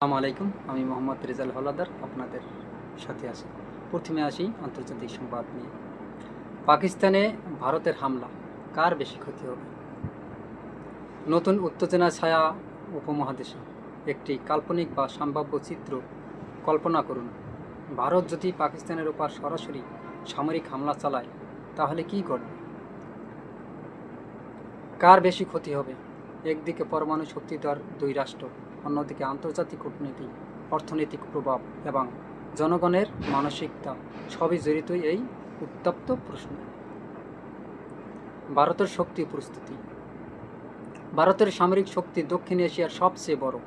আলাইকুম, আমি মোহাম্মদ রেজাল হলাদার, আপনাদের সাথে আছি। প্রথমে আসি আন্তর্জাতিক সংবাদ নিয়ে। পাকিস্তানে ভারতের হামলা, কার বেশি ক্ষতি হবে? নতুন উত্তেজনা, ছায়া উপমহাদেশে। একটি কাল্পনিক বা সম্ভাব্য চিত্র কল্পনা করুন। ভারত যদি পাকিস্তানের উপর সরাসরি সামরিক হামলা চালায়, তাহলে কি করবে কার বেশি ক্ষতি হবে? একদিকে পরমাণু শক্তিধর দুই রাষ্ট্র অন্যদিকে আন্তর্জাতিক কূটনীতি, অর্থনৈতিক প্রভাব এবং জনগণের মানসিকতা সবই জড়িত এই উত্তপ্ত প্রশ্নে। ভারতের শক্তি প্রস্তুতি ভারতের সামরিক শক্তি দক্ষিণ এশিয়ার সবচেয়ে বড়।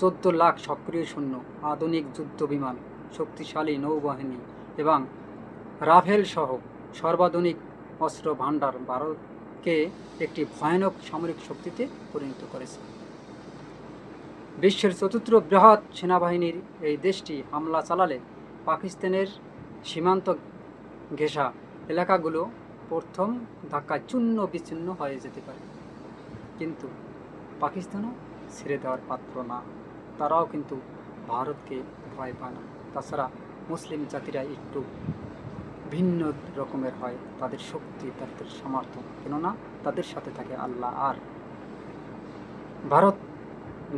চোদ্দ লাখ সক্রিয় শূন্য আধুনিক যুদ্ধ বিমান, শক্তিশালী নৌবাহিনী এবং রাফেল সহ সর্বাধুনিক অস্ত্র ভাণ্ডার ভারতকে একটি ভয়ানক সামরিক শক্তিতে পরিণত করেছে। বিশ্বের চতুর্থ বৃহৎ সেনাবাহিনীর এই দেশটি হামলা চালালে পাকিস্তানের সীমান্ত ঘেঁষা এলাকাগুলো প্রথম ধাক্কায় চূর্ণ বিচ্ছিন্ন হয়ে যেতে পারে। কিন্তু পাকিস্তানও ছেড়ে দেওয়ার পাত্র না। তারাও কিন্তু ভারতকে ভয় পায় না। তাছাড়া মুসলিম জাতিরা একটু ভিন্ন রকমের হয়। তাদের শক্তি, তাদের সামর্থ্য। কেননা তাদের সাথে থাকে আল্লাহ। আর ভারত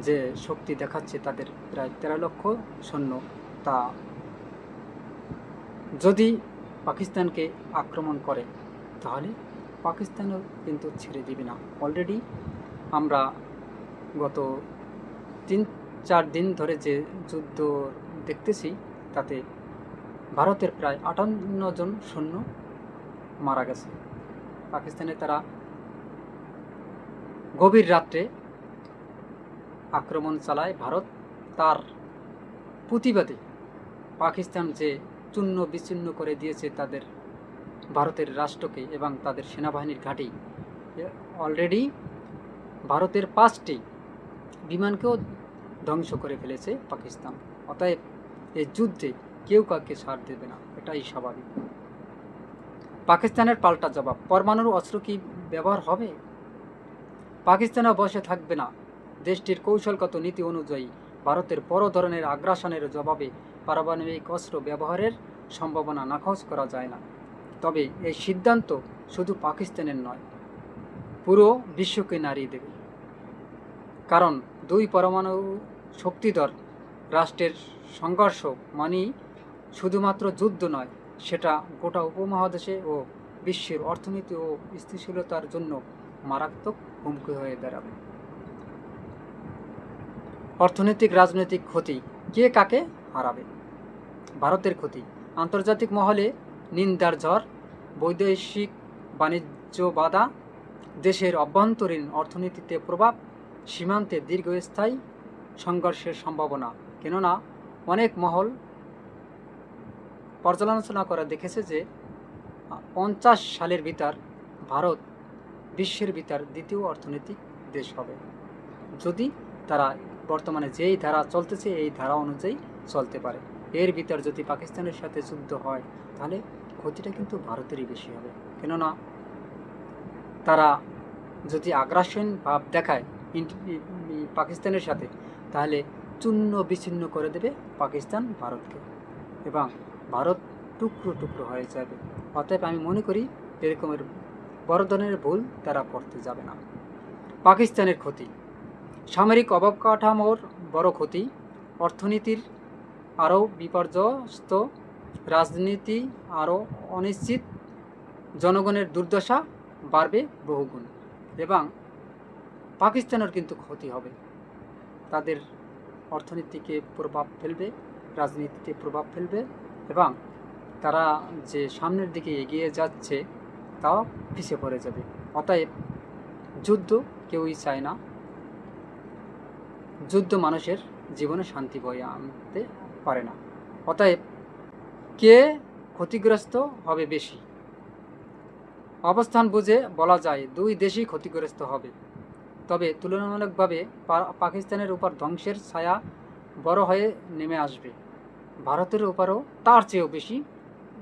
যে শক্তি দেখাচ্ছে তাদের প্রায় তেরো লক্ষ সৈন্য, তা যদি পাকিস্তানকে আক্রমণ করে, তাহলে পাকিস্তানও কিন্তু ছেড়ে দিবে না। অলরেডি আমরা গত তিন, চার দিন ধরে যে যুদ্ধ দেখতেছি, তাতে ভারতের প্রায় আটান্ন জন সৈন্য মারা গেছে। পাকিস্তানে তারা গভীর রাত্রে আক্রমণ চালায় ভারত। তার প্রতিবাদে পাকিস্তান যে চূর্ণ বিচ্ছিন্ন করে দিয়েছে তাদের, ভারতের রাষ্ট্রকে এবং তাদের সেনাবাহিনীর ঘাঁটি অলরেডি ভারতের পাঁচটি বিমানকেও ধ্বংস করে ফেলেছে পাকিস্তান। অতএব এই যুদ্ধে কেউ কাউকে সার দেবে না, এটাই স্বাভাবিক। পাকিস্তানের পাল্টা জবাব, পরমাণুর অস্ত্র কি ব্যবহার হবে? পাকিস্তানও বসে থাকবে না। দেশটির কৌশলগত নীতি অনুযায়ী ভারতের বড় ধরনের আগ্রাসনের জবাবে পারমাণবিক অস্ত্র ব্যবহারের সম্ভাবনা নাকচ করা যায় না। তবে এই সিদ্ধান্ত শুধু পাকিস্তানের নয়, পুরো বিশ্বকে নাড়িয়ে দেবে। কারণ দুই পরমাণু শক্তিধর রাষ্ট্রের সংঘর্ষ মানে শুধুমাত্র যুদ্ধ নয়, সেটা গোটা উপমহাদেশে ও বিশ্বের অর্থনীতি ও স্থিতিশীলতার জন্য মারাত্মক হুমকি হয়ে দাঁড়াবে। অর্থনৈতিক, রাজনৈতিক ক্ষতি। কে কাকে হারাবে? ভারতের ক্ষতি। আন্তর্জাতিক মহলে নিন্দার ঝড়, বৈদেশিক বাণিজ্য বাধা, দেশের অভ্যন্তরীণ অর্থনীতিতে প্রভাব, সীমান্তে দীর্ঘস্থায়ী সংঘর্ষের সম্ভাবনা। কেননা, অনেক মহল পর্যালোচনা করে দেখেছে যে, পঞ্চাশ সালের ভিতর ভারত বিশ্বের ভিতর দ্বিতীয় অর্থনৈতিক দেশ হবে। যদি তারা বর্তমানে যেই ধারা চলতেছে, এই ধারা অনুযায়ী চলতে পারে। এর ভিতর যদি পাকিস্তানের সাথে যুদ্ধ হয়, তাহলে ক্ষতিটা কিন্তু ভারতেরই বেশি হবে। কেননা, তারা যদি আগ্রাসন ভাব দেখায় পাকিস্তানের সাথে, তাহলে চূর্ণ বিচ্ছিন্ন করে দেবে পাকিস্তান ভারতকে এবং ভারত টুকরো টুকরো হয়ে যাবে। অতএব আমি মনে করি, এরকমের বড় ধরনের ভুল তারা করতে যাবে না। পাকিস্তানের ক্ষতি। সামরিক অবকাঠামোর বড় ক্ষতি, অর্থনীতির আরও বিপর্যস্ত, রাজনীতি আরও অনিশ্চিত, জনগণের দুর্দশা বাড়বে বহুগুণ এবং পাকিস্তানের কিন্তু ক্ষতি হবে। তাদের অর্থনীতিকে প্রভাব ফেলবে, রাজনীতিতে প্রভাব ফেলবে এবং তারা যে সামনের দিকে এগিয়ে যাচ্ছে তাও পিছিয়ে পড়ে যাবে। অতএব যুদ্ধ কেউই চায় না। যুদ্ধ মানুষের জীবনে শান্তি বয়ে আনতে পারে না। অতএব কে ক্ষতিগ্রস্ত হবে বেশি? অবস্থান বুঝে বলা যায়, দুই দেশই ক্ষতিগ্রস্ত হবে। তবে তুলনামূলকভাবে পাকিস্তানের উপর ধ্বংসের ছায়া বড় হয়ে নেমে আসবে। ভারতের উপরও তার চেয়েও বেশি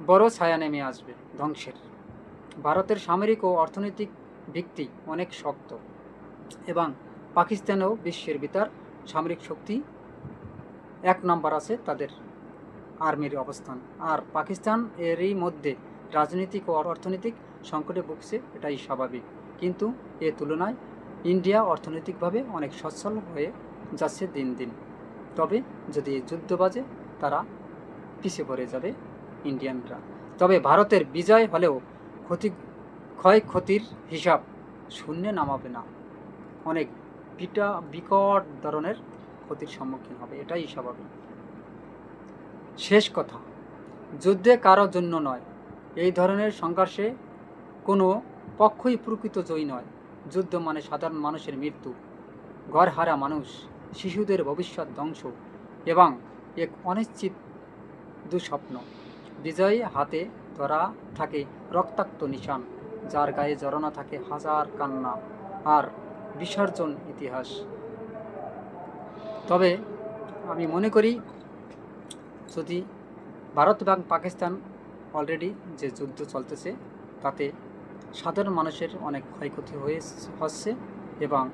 বড় ছায়া নেমে আসবে ধ্বংসের। ভারতের সামরিক ও অর্থনৈতিক ভিত্তি অনেক শক্ত এবং পাকিস্তানেও বিশ্বের ভিতর সামরিক শক্তি, এক নম্বর আছে তাদের আর্মির অবস্থান। আর পাকিস্তান এরই মধ্যে রাজনৈতিক ও অর্থনৈতিক সংকটে ভুগছে, এটাই স্বাভাবিক। কিন্তু এ তুলনায় ইন্ডিয়া অর্থনৈতিকভাবে অনেক সচ্ছল হয়ে যাচ্ছে দিন দিন। তবে যদি যুদ্ধ বাজে, তারা পিছিয়ে পড়ে যাবে ইন্ডিয়ানরা। তবে ভারতের বিজয় হলেও ক্ষতি, ক্ষয়ক্ষতির হিসাব শূন্যে নামাবে না। অনেক বিটা, বিকট ধরনের ক্ষতির সম্মুখীন হবে, এটাই স্বাভাবিক। শেষ কথা, যুদ্ধে কারোর জন্য নয়। এই ধরনের সংঘর্ষে কোনো পক্ষই প্রকৃত জয়ী নয়। যুদ্ধ মানে সাধারণ মানুষের মৃত্যু, ঘরহারা মানুষ, শিশুদের ভবিষ্যৎ ধ্বংস এবং এক অনিশ্চিত দুঃস্বপ্ন। বিজয়ী হাতে ধরা থাকে রক্তাক্ত নিশান, যার গায়ে জড়ানো থাকে হাজার কান্না। আর বিসর্জন ইতিহাস। তবে আমি মনে করি, যদি ভারত এবং পাকিস্তান অলরেডি যে যুদ্ধ চলতেছে, তাতে সাধারণ মানুষের অনেক ক্ষয়ক্ষতি হয়ে হচ্ছে এবং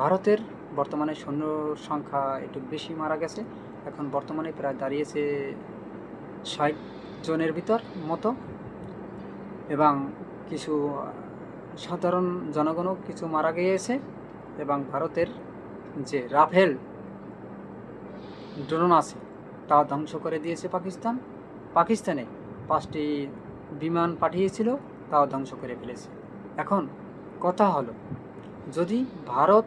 ভারতের বর্তমানে সৈন্য সংখ্যা একটু বেশি মারা গেছে। এখন বর্তমানে প্রায় দাঁড়িয়েছে ষাট জনের ভিতর মতো এবং কিছু সাধারণ জনগণও কিছু মারা গিয়েছে এবং ভারতের যে রাফেল ড্রোন আছে, তা ধ্বংস করে দিয়েছে পাকিস্তান। পাকিস্তানে পাঁচটি বিমান পাঠিয়েছিল, তাও ধ্বংস করে ফেলেছে। এখন কথা হলো, যদি ভারত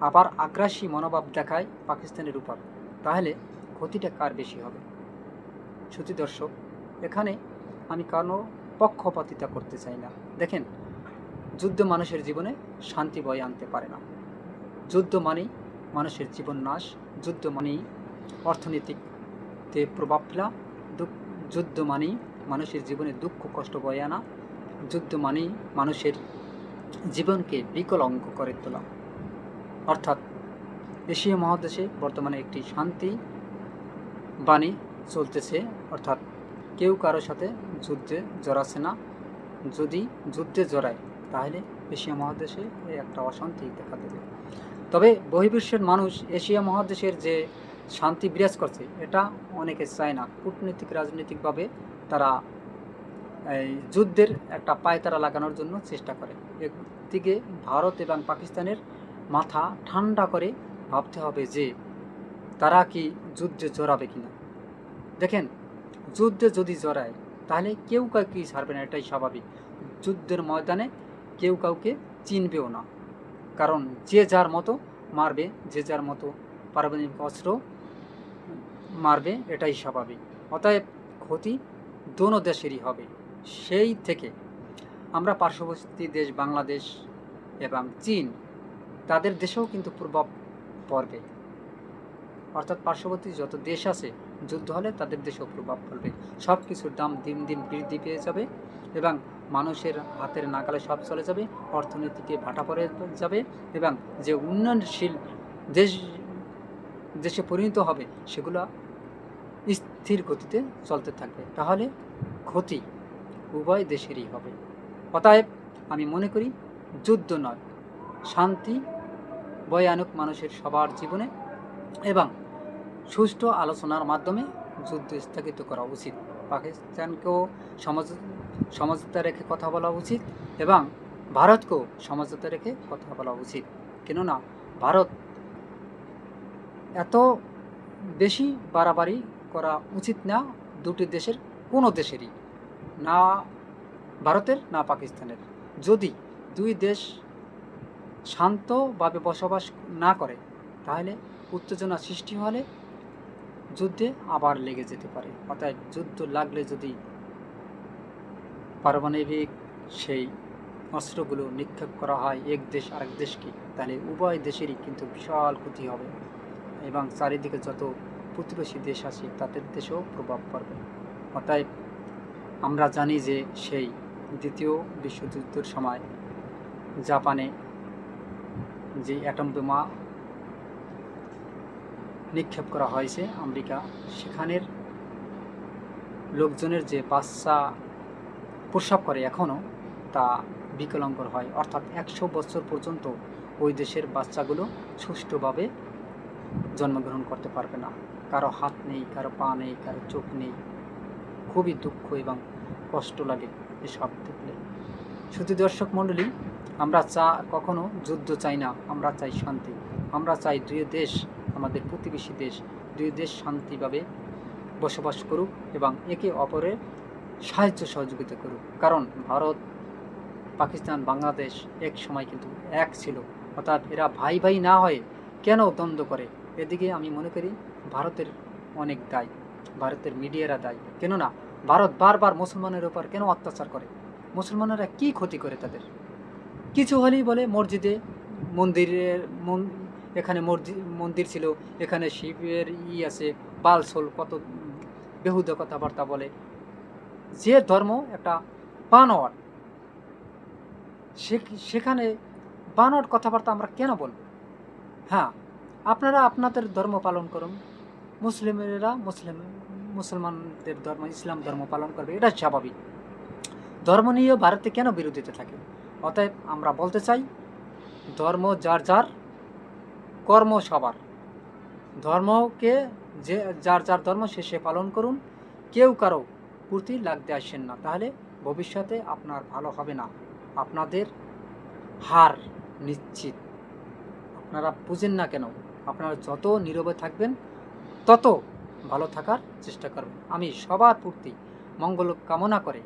আবার আগ্রাসী মনোভাব দেখায় পাকিস্তানের উপর, তাহলে ক্ষতিটা কার বেশি হবে? শ্রুতি দর্শক, এখানে আমি কারও পক্ষপাতিতা করতে চাই না। দেখেন যুদ্ধ মানুষের জীবনে শান্তি বয়ে আনতে পারে না। যুদ্ধ মানেই মানুষের জীবন নাশ, যুদ্ধ মানেই অর্থনীতিতে প্রভাব ফেলা যুদ্ধ মানেই মানুষের জীবনে দুঃখ, কষ্ট বয়ে আনা, যুদ্ধ মানেই মানুষের জীবনকে বিকলঙ্ক করে তোলা। অর্থাৎ এশিয়া মহাদেশে বর্তমানে একটি শান্তি বাণী চলতেছে, অর্থাৎ কেউ কারোর সাথে যুদ্ধে জড়াচ্ছে না। যদি যুদ্ধে জড়ায় তাহলে এশিয়া মহাদেশে একটা অশান্তি দেখা দেবে। তবে বহির্বিশ্বের মানুষ এশিয়া মহাদেশের যে শান্তি বিরাজ করছে, এটা অনেকে চায় না। কূটনৈতিক, রাজনৈতিকভাবে তারা এই যুদ্ধের একটা পায়তারা লাগানোর জন্য চেষ্টা করে। একদিকে ভারত এবং পাকিস্তানের মাথা ঠান্ডা করে ভাবতে হবে যে তারা কি যুদ্ধে জড়াবে কিনা। দেখেন, যুদ্ধে যদি জড়ায়, তাহলে কেউ কাউকে ছাড়বে না, এটাই স্বাভাবিক। যুদ্ধের ময়দানে কেউ কাউকে চিনবেও না। কারণ যে যার মতো মারবে, যে যার মতো পারমাণবিক অস্ত্র মারবে, এটাই স্বাভাবিক। অতএব ক্ষতি দোনো দেশেরই হবে। সেই থেকে আমরা পার্শ্ববর্তী দেশ বাংলাদেশ এবং চীন, তাদের দেশেও কিন্তু প্রভাব পড়বে। অর্থাৎ পার্শ্ববর্তী যত দেশ আছে, যুদ্ধ হলে তাদের দেশেও প্রভাব পড়বে। সব কিছুর দাম দিন দিন বৃদ্ধি পেয়ে যাবে এবং মানুষের হাতের নাগালে সব চলে যাবে অর্থনীতিকে ভাটা পড়ে যাবে এবং যে উন্নয়নশীল দেশ, দেশে পরিণত হবে, সেগুলো স্থির গতিতে চলতে থাকবে। তাহলে ক্ষতি উভয় দেশেরই হবে। অতএব আমি মনে করি, যুদ্ধ নয়, শান্তি বয়ে আনুক মানুষের সবার জীবনে এবং সুষ্ঠু আলোচনার মাধ্যমে যুদ্ধ স্থগিত করা উচিত। পাকিস্তানকেও সমাজ সমঝোতা রেখে কথা বলা উচিত এবং ভারতকেও সমঝোতা রেখে কথা বলা উচিত। কেননা ভারত এত বেশি বাড়াবাড়ি করা উচিত না দুটি দেশের, কোনো দেশেরই, না ভারতের, না পাকিস্তানের। যদি দুই দেশ শান্তভাবে বসবাস না করে, তাহলে উত্তেজনা সৃষ্টি হলে যুদ্ধে আবার লেগে যেতে পারে। অর্থাৎ যুদ্ধ লাগলে যদি পারমাণবিক সেই অস্ত্রগুলো নিক্ষেপ করা হয় এক দেশ আরেক দেশকে। তাহলে উভয় দেশেরই কিন্তু বিশাল ক্ষতি হবে এবং চারিদিকে যত প্রতিবেশী দেশ আছে, তাদের দেশেও প্রভাব পড়বে। অতএব আমরা জানি যে সেই দ্বিতীয় বিশ্বযুদ্ধের সময় জাপানে যে অ্যাটম বোমা নিক্ষেপ করা হয়েছে আমেরিকা, সেখানের লোকজনের যে বাচ্চা প্রস্রাব করে এখনও, তা বিকলাঙ্গর হয়। অর্থাৎ একশো বছর পর্যন্ত ওই দেশের বাচ্চাগুলো সুষ্ঠুভাবে জন্মগ্রহণ করতে পারবে না। কারও হাত নেই, কারও পা নেই, কারও চোখ নেই। খুবই দুঃখ এবং কষ্ট লাগে এসব দেখলে। শুধু দর্শক মণ্ডলী, আমরা চা কখনো যুদ্ধ চাই না, আমরা চাই শান্তি। আমরা চাই দুই দেশ, আমাদের প্রতিবেশী দেশ, দুই দেশ শান্তিভাবে বসবাস করুক এবং একে অপরের সাহায্য সহযোগিতা করুক। কারণ ভারত, পাকিস্তান, বাংলাদেশ এক সময় কিন্তু এক ছিল। অর্থাৎ এরা ভাই ভাই না হয়ে কেন দ্বন্দ্ব করে? এদিকে আমি মনে করি ভারতের অনেক দায়, ভারতের মিডিয়ারা দায়ী। কেননা ভারত বারবার মুসলমানের উপর কেন অত্যাচার করে? মুসলমানেরা কি ক্ষতি করে তাদের? কিছু হলেই বলে মসজিদে মন্দিরের এখানে মসজিদ মন্দির ছিল, এখানে শিবের ই আছে, বালসোল কত বেহুদ কথাবার্তা বলে। যে ধর্ম একটা বানোয়ার সে- সেখানে বানোয়ার কথাবার্তা আমরা কেন বলব? হ্যাঁ আপনারা আপনাদের ধর্ম পালন করুন। মুসলিমেরা মুসলিম মুসলমানদের ধর্ম, ইসলাম ধর্ম পালন করবে, এটা স্বাভাবিক। ধর্ম নিয়ে ভারতে কেন বিরোধিতা থাকে? অতএব আমরা বলতে চাই, ধর্ম যার যার, কর্ম সবার। ধর্মকে যে যার যার ধর্ম সে সে পালন করুন। কেউ কারও প্রতি লাগতে আসেন না। তাহলে ভবিষ্যতে আপনার ভালো হবে না। আপনাদের হার নিশ্চিত। আপনারা বুঝেন না কেন? আপনারা যত নীরবে থাকবেন, তত ভালো থাকার চেষ্টা করবেন। আমি সবার প্রতি, মঙ্গল কামনা করে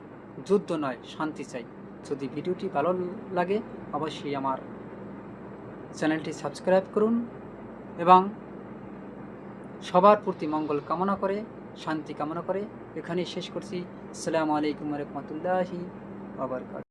যুদ্ধ নয়, শান্তি চাই। যদি ভিডিওটি ভালো লাগে, অবশ্যই আমার চ্যানেলটি সাবস্ক্রাইব করুন এবং সবার প্রতি, মঙ্গল কামনা করে শান্তি কামনা করে এখানেই শেষ করছি। আসসালামু আলাইকুম রহমতুল্লাহি আবার